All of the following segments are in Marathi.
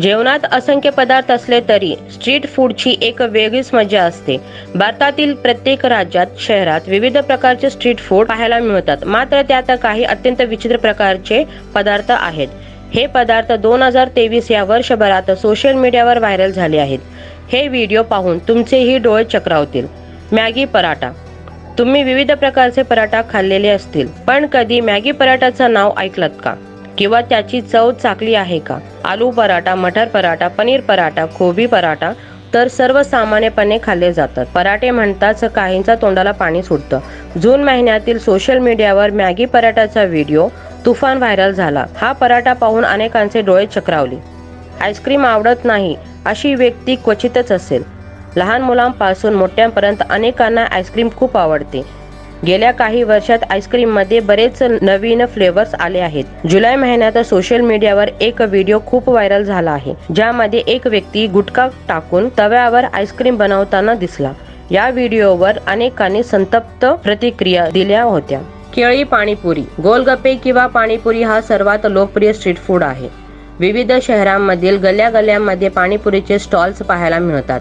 जेवणात असंख्य पदार्थ असले तरी स्ट्रीट फूडची एक वेगळीच मजा असते. भारतातील प्रत्येक राज्यात शहरात विविध प्रकारचे स्ट्रीट फूड पाहायला मिळतात. मात्र त्यात काही अत्यंत विचित्र प्रकारचे पदार्थ आहेत. हे पदार्थ दोन हजार तेवीस या वर्षभरात सोशल मीडियावर व्हायरल झाले आहेत. हे व्हिडिओ पाहून तुमचेही डोळे चक्रावतील. मॅगी पराठा. तुम्ही विविध प्रकारचे पराठा खाल्लेले असतील. पण कधी मॅगी पराठाचं नाव ऐकलत का? किंवा त्याची चव चाकली आहे का? आलू पराठा मटर पराठा पनीर पराठा कोबी पराठा तर सर्वसामान्यपणे खाल्ले जातात. पराठे म्हणताच काहींचा तोंडाला पाणी सुटतं. जून महिन्यातील सोशल मीडियावर मॅगी पराठाचा व्हिडिओ तुफान व्हायरल झाला. हा पराठा पाहून अनेकांचे डोळे चक्रावले. आईस्क्रीम आवडत नाही अशी व्यक्ती क्वचितच असेल. लहान मुलांपासून मोठ्यांपर्यंत अनेकांना आईस्क्रीम खूप आवडते. गेल्या काही वर्षात आईस्क्रीममध्ये बरेच नवीन फ्लेवर्स आले आहेत. जुलै महिन्यात सोशल मीडियावर एक व्हिडिओ खूप व्हायरल झाला आहे ज्यामध्ये एक व्यक्ती गुटखा टाकून तव्यावर आईस्क्रीम बनवताना दिसला. या व्हिडिओवर अनेकांनी संतप्त प्रतिक्रिया दिल्या होत्या. केळी पाणीपुरी गोलगप्पे किंवा पाणीपुरी हा सर्वात लोकप्रिय स्ट्रीट फूड आहे. विविध शहरांमधील गल्ल्या गल्ल्यांमध्ये पाणीपुरीचे स्टॉल्स पाहायला मिळतात.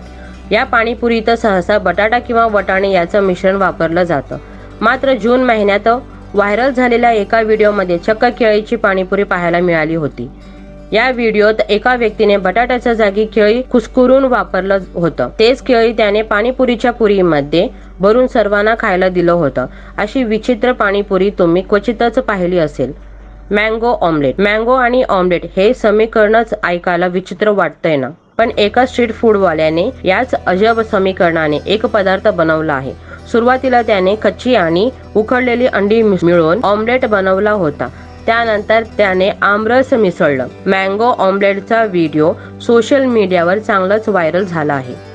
या पाणीपुरीत सहसा बटाटा किंवा वटाणे याचं मिश्रण वापरलं जातं. मात्र जून महिन्यात व्हायरल झालेल्या एका व्हिडिओमध्ये चक्क केळीची पाणीपुरी पाहायला मिळाली होती. या व्हिडिओत एका व्यक्तीने बटाट्याच्या जागी केळी कुस्कुरून वापरलं होतं. तेच केळी त्याने पाणीपुरीच्या पुरीमध्ये भरून सर्वांना खायला दिलं होतं. अशी विचित्र पाणीपुरी तुम्ही क्वचितच पाहिली असेल. Mango omelette. मँगो आणि ऑमलेट हे समीकरणच ऐकायला विचित्र वाटतंय ना? पण एका स्ट्रीट फूडवाल्याने याच अजब समीकरणाने एक पदार्थ बनवला आहे. सुरुवातीला त्याने कच्ची आणि उकडलेली अंडी मिळवून मिळून ऑमलेट बनवला होता. त्यानंतर त्याने आमरस मिसळलं. मँगो ऑमलेटचा व्हिडिओ सोशल मीडियावर चांगलाच व्हायरल झाला आहे.